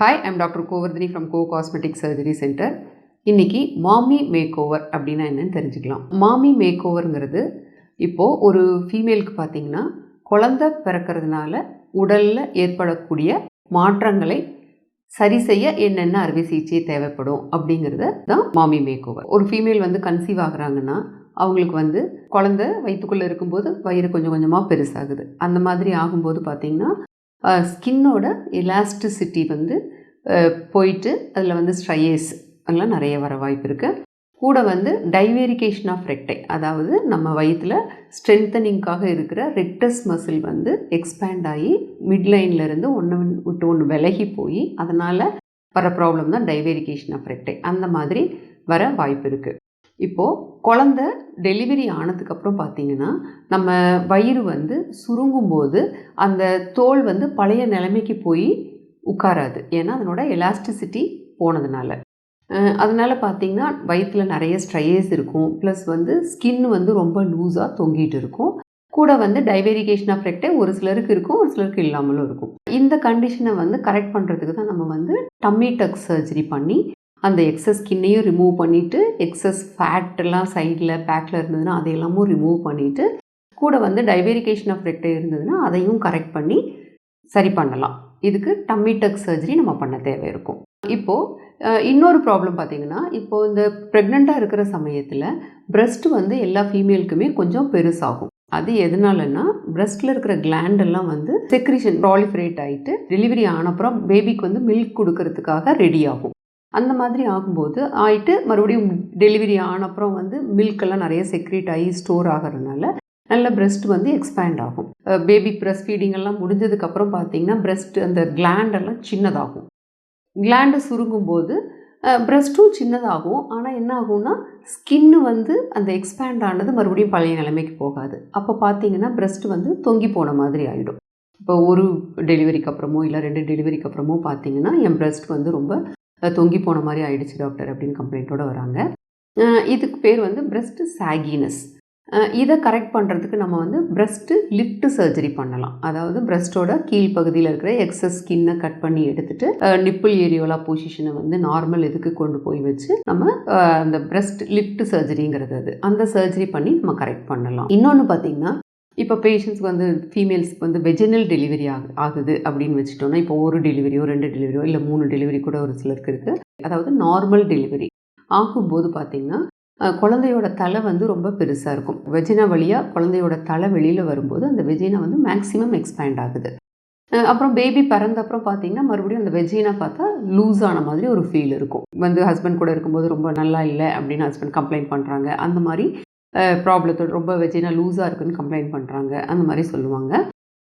Hi I'm doctor Govardhini from go cosmetic surgery centre இன்னைக்கு mommy make over அப்படின்னா என்னென்னு தெரிஞ்சுக்கலாம். மாமி மேக் ஓவருங்கிறது இப்போது ஒரு ஃபீமேலுக்கு பார்த்தீங்கன்னா குழந்தை பிறக்கிறதுனால உடலில் ஏற்படக்கூடிய மாற்றங்களை சரி செய்ய என்னென்ன அறுவை சிகிச்சை தேவைப்படும் அப்படிங்கிறத தான் மாமி மேக் ஓவர் ஒரு ஃபீமேல் வந்து கன்சீவ் ஆகுறாங்கன்னா அவங்களுக்கு வந்து குழந்தை வயிற்றுக்குள்ளே இருக்கும்போது வயிறு கொஞ்சம் கொஞ்சமாக பெருசாகுது. அந்த மாதிரி ஆகும்போது பார்த்திங்கன்னா ஸ்கின்னோட எலாஸ்டிசிட்டி வந்து போயிட்டு அதில் வந்து ஸ்ட்ரையஸ் எல்லாம் நிறைய வர வாய்ப்பு இருக்குது கூட வந்து டைவேரிகேஷன் ஆஃப் ரெக்டை அதாவது நம்ம வயிற்றில் ஸ்ட்ரென்தனிங்காக இருக்கிற ரெக்டஸ் மசில் வந்து எக்ஸ்பேண்ட் ஆகி மிட்லைன்லேருந்து ஒன்று விட்டு ஒன்று விலகி போய் அதனால் வர ப்ராப்ளம் தான் டைவேரிகேஷன் ஆஃப் ரெக்டை அந்த மாதிரி வர வாய்ப்பு இருக்குது இப்போது குழந்த டெலிவரி ஆனதுக்கப்புறம் பார்த்தீங்கன்னா நம்ம வயிறு வந்து சுருங்கும்போது அந்த தோல் வந்து பழைய நிலைமைக்கு போய் உட்காராது. ஏன்னா அதனோட எலாஸ்டிசிட்டி போனதுனால. அதனால் பார்த்தீங்கன்னா வயிற்றில் நிறைய ஸ்ட்ரையஸ் இருக்கும். ப்ளஸ் வந்து ஸ்கின் வந்து ரொம்ப லூஸாக தொங்கிட்டு இருக்கும். கூட வந்து டைவேரிகேஷன் ஆஃப் ஒரு சிலருக்கு இருக்கும் ஒரு சிலருக்கு இல்லாமலும் இருக்கும். இந்த கண்டிஷனை வந்து கரெக்ட் பண்ணுறதுக்கு தான் நம்ம வந்து டம்மி டக் சர்ஜரி பண்ணி அந்த எக்ஸஸ் ஸ்கின்னையும் ரிமூவ் பண்ணிவிட்டு எக்ஸஸ் ஃபேட்டெல்லாம் சைடில் பேக்கில் இருந்ததுன்னா அதையெல்லாமும் ரிமூவ் பண்ணிவிட்டு கூட வந்து டைவேரிகேஷன் ஆஃப் ரெக்டை இருந்ததுன்னா அதையும் கரெக்ட் பண்ணி சரி பண்ணலாம். இதுக்கு டம்மி டக் சர்ஜரி நம்ம பண்ண தேவை இருக்கும். இப்போது இன்னொரு ப்ராப்ளம் பார்த்தீங்கன்னா இப்போது இந்த ப்ரெக்னெண்ட்டாக இருக்கிற சமயத்தில் பிரஸ்ட் வந்து எல்லா ஃபீமேலுக்குமே கொஞ்சம் பெருசாகும். அது எதனாலன்னா பிரஸ்ட்டில் இருக்கிற கிளாண்டெல்லாம் வந்து செக்ரிஷன் ப்ராலிஃபரேட் ஆகிட்டு டெலிவரி ஆனப்புறம் பேபிக்கு வந்து மில்க் கொடுக்கறதுக்காக ரெடி ஆகும். அந்த மாதிரி ஆகும்போது ஆயிட்டு மறுபடியும் டெலிவரி ஆனப்புறம் வந்து மில்க்கெல்லாம் நிறைய செக்ரேட் ஆகி ஸ்டோர் ஆகிறதுனால நல்ல breast வந்து எக்ஸ்பேண்ட் ஆகும். பேபி breast ஃபீடிங் எல்லாம் முடிஞ்சதுக்கப்புறம் பார்த்தீங்கன்னா breast அந்த கிளாண்டெல்லாம் சின்னதாகும். கிளாண்டு சுருங்கும்போது பிரஸ்ட்டும் சின்னதாகும். ஆனால் என்ன ஆகும்னா ஸ்கின்னு வந்து அந்த எக்ஸ்பேண்ட் ஆனது மறுபடியும் பழைய நிலைமைக்கு போகாது. அப்போ பார்த்தீங்கன்னா ப்ரெஸ்ட் வந்து தொங்கி போன மாதிரி ஆகிடும் இப்போ ஒரு டெலிவரிக்கு அப்புறமோ இல்லை ரெண்டு டெலிவரிக்கு அப்புறமோ பார்த்தீங்கன்னா என் ப்ரெஸ்ட் வந்து ரொம்ப தொங்கி போன மாதிரி ஆயிடுச்சு டாக்டர் அப்படின்னு கம்ப்ளைண்ட்டோடு வராங்க. இதுக்கு பேர் வந்து breast சாகினஸ் இதை கரெக்ட் பண்ணுறதுக்கு நம்ம வந்து breast லிஃப்ட் சர்ஜரி பண்ணலாம். அதாவது பிரஸ்டோட கீழ்ப்பகுதியில் இருக்கிற எக்ஸஸ் ஸ்கின்னை கட் பண்ணி எடுத்துட்டு நிப்பிள் ஏரியோலா பொசிஷனை வந்து நார்மல் இதுக்கு கொண்டு போய் வச்சு நம்ம அந்த breast லிஃப்ட் சர்ஜரிங்கிறது அது. அந்த சர்ஜரி பண்ணி நம்ம கரெக்ட் பண்ணலாம். இன்னொன்று பார்த்தீங்கன்னா இப்போ பேஷண்ட்ஸ்க்கு வந்து ஃபீமேல்ஸ்க்கு வந்து வெஜினல் டெலிவரி ஆகு ஆகுது அப்படின்னு வச்சுட்டோம்னா இப்போ ஒரு டெலிவரியோ ரெண்டு டெலிவரியோ இல்லை மூணு டெலிவரி கூட ஒரு சிலருக்கு இருக்குது அதாவது நார்மல் டெலிவரி ஆகும்போது பார்த்தீங்கன்னா குழந்தையோட தலை வந்து ரொம்ப பெருசாக இருக்கும். வெஜினா வழியாக குழந்தையோட தலை வெளியில் வரும்போது அந்த வெஜினா வந்து மேக்ஸிமம் எக்ஸ்பேண்ட் ஆகுது. அப்புறம் பேபி பிறந்த அப்புறம் பார்த்தீங்கன்னா மறுபடியும் அந்த வெஜினா பார்த்தா லூஸ் ஆன மாதிரி ஒரு ஃபீல் இருக்கும். வந்து ஹஸ்பண்ட் கூட இருக்கும்போது ரொம்ப நல்லா இல்லை அப்படின்னு ஹஸ்பண்ட் கம்ப்ளைண்ட் பண்ணுறாங்க அந்த மாதிரி ப்ராப்ளத்தோட ரொம்ப வெஜினா லூஸாக இருக்குதுன்னு கம்ப்ளைண்ட் பண்ணுறாங்க அந்த மாதிரி சொல்லுவாங்க.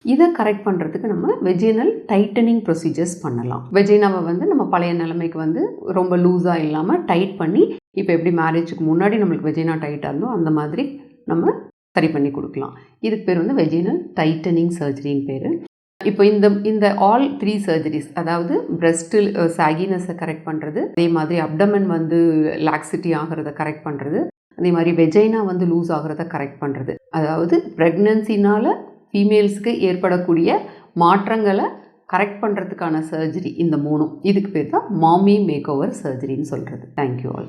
இதை கரெக்ட் பண்ணுறதுக்கு நம்ம வெஜினல் டைட்டனிங் ப்ரொசீஜர்ஸ் பண்ணலாம். வெஜினாவை வந்து நம்ம பழைய நிலைமைக்கு வந்து ரொம்ப லூஸாக இல்லாமல் டைட் பண்ணி இப்போ எப்படி மேரேஜுக்கு முன்னாடி நம்மளுக்கு வெஜினா டைட்டாக இருந்தோ அந்த மாதிரி நம்ம சரி பண்ணி கொடுக்கலாம். இதுக்கு பேர் வந்து வெஜினல் டைட்டனிங் சர்ஜரின்னு பேர். இப்போ இந்த இந்த ஆல் த்ரீ சர்ஜரிஸ் அதாவது பிரஸ்டில் சாகினஸை கரெக்ட் பண்ணுறது அதே மாதிரி அப்டமன் வந்து லாக்ஸிட்டி ஆகிறத கரெக்ட் பண்ணுறது அதே மாதிரி வெஜைனா வந்து லூஸ் ஆகிறத கரெக்ட் பண்ணுறது அதாவது ப்ரெக்னன்சினால் ஃபீமேல்ஸ்க்கு ஏற்படக்கூடிய மாற்றங்களை கரெக்ட் பண்ணுறதுக்கான சர்ஜரி இந்த மூணும். இதுக்கு பேர் தான் மாமி மேக் ஓவர் சர்ஜரின்னு சொல்கிறது தேங்க்யூ ஆல்